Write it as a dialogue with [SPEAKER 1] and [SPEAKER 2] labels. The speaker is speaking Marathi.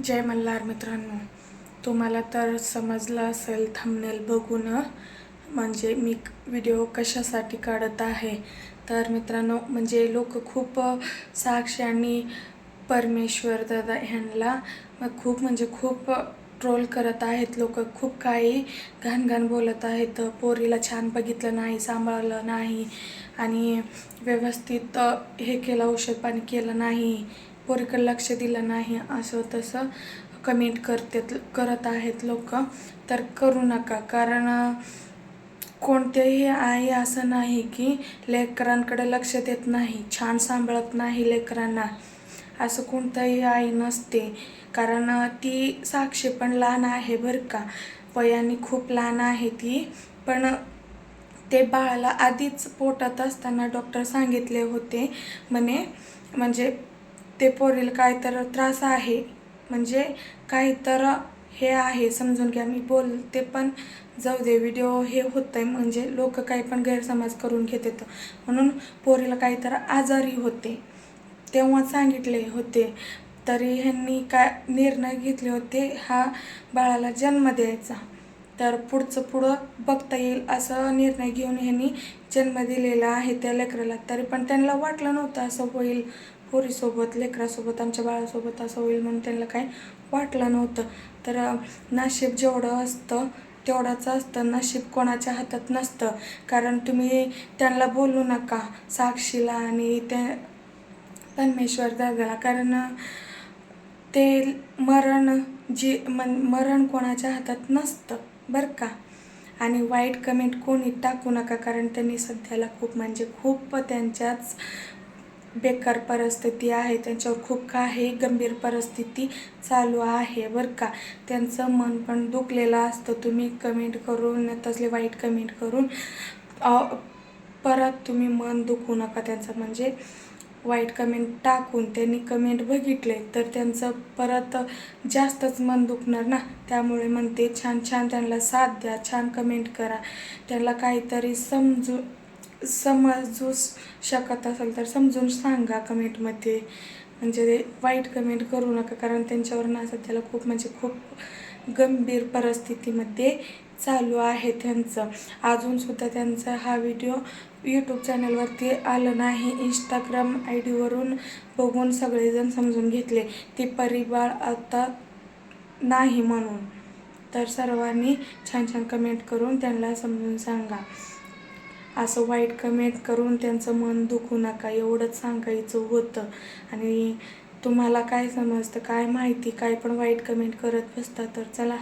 [SPEAKER 1] जय मल्हार मित्रांनो तुम्हाला तर समजलं असेल थंबनेल बघून म्हणजे मी व्हिडिओ कशासाठी काढत आहे. तर मित्रांनो म्हणजे लोक खूप साक्षी आणि परमेश्वर दादा ह्यांना मग खूप म्हणजे खूप ट्रोल करत आहेत. लोक खूप काही घाण घाण बोलत आहेत. पोरीला छान बघितलं नाही सांभाळलं नाही आणि व्यवस्थित हे केलं औषध पाणी केलं नाही. पोरीकडे लक्ष दिलं नाही असं तसं कमेंट करतात करत आहेत लोक. तर करू नका कारण कोणतेही आई असं नाही की लेकरांकडे लक्ष देत नाही छान सांभाळत नाही लेकरांना. असं कोणतंही आई नसते कारण ती साक्षी पण लहान आहे बरं का. वयाने खूप लहान आहे ती पण ते बाळाला आधीच पोटात असताना डॉक्टर सांगितले होते म्हणे म्हणजे ते पोरीला काय तर त्रास आहे. म्हणजे काही तर हे आहे समजून घ्या. मी बोलते पण जाऊ दे व्हिडिओ हे होतं आहे म्हणजे लोक काही पण गैरसमज करून घेत येतं म्हणून पोरीला काही तर आजारी होते. तेव्हा सांगितले होते. तरी ह्यांनी काय निर्णय घेतले होते? हा बाळाला जन्म द्यायचा. तर पुढचं पुढं बघता येईल असं निर्णय घेऊन ह्यांनी जन्म दिलेला आहे त्या लेकराला. तरी पण त्यांना वाटलं नव्हतं असं होईल. पोरीसोबत लेकरासोबत आमच्या बाळासोबत असं होईल म्हणून त्यांना काही वाटलं नव्हतं. तर नशीब जेवढं असतं तेवढंच असतं. नशीब कोणाच्या हातात नसतं. कारण तुम्ही त्यांना बोलू नका साक्षीला आणि त्या परमेश्वर दादाला. कारण ते मरण जी मन मरण कोणाच्या हातात नसतं. बरं का? आणि वाईट कमेंट कोणी टाकू नका कारण त्यांनी सध्याला खूप म्हणजे खूप त्यांच्याच बेकार परिस्थिती आहे. त्यांच्यावर खूप काही गंभीर परिस्थिती चालू आहे बरं का? त्यांचं मन पण दुखलेलं असतं. तुम्ही कमेंट करून तसले वाईट कमेंट करून परत तुम्ही मन दुखू नका त्यांचं. म्हणजे वाईट कमेंट टाकून त्यांनी कमेंट बघितले तर त्यांचं परत जास्तच मन दुखणार ना. त्यामुळे म्हणते छान छान त्यांना साथ द्या छान कमेंट करा. त्यांना काहीतरी समजू समजू शकत असेल तर समजून सांगा कमेंटमध्ये म्हणजे वाईट कमेंट करू नका कारण त्यांच्यावर ना सध्याला खूप म्हणजे खूप गंभीर परिस्थितीमध्ये चालू आहे त्यांचं. अजूनसुद्धा त्यांचा हा व्हिडिओ यूट्यूब चॅनलवरती आलं नाही. इंस्टाग्राम आय डीवरून बघून सगळेजण समजून घेतले ती परिबाळ आता नाही म्हणून. तर सर्वांनी छान छान कमेंट करून त्यांना समजून सांगा. असं वाईट कमेंट करून त्यांचं मन दुखू नका. एवढंच सांगायचं होतं. आणि तुम्हाला काय समजतं काय माहिती काय पण वाईट कमेंट करत बसता तर चला.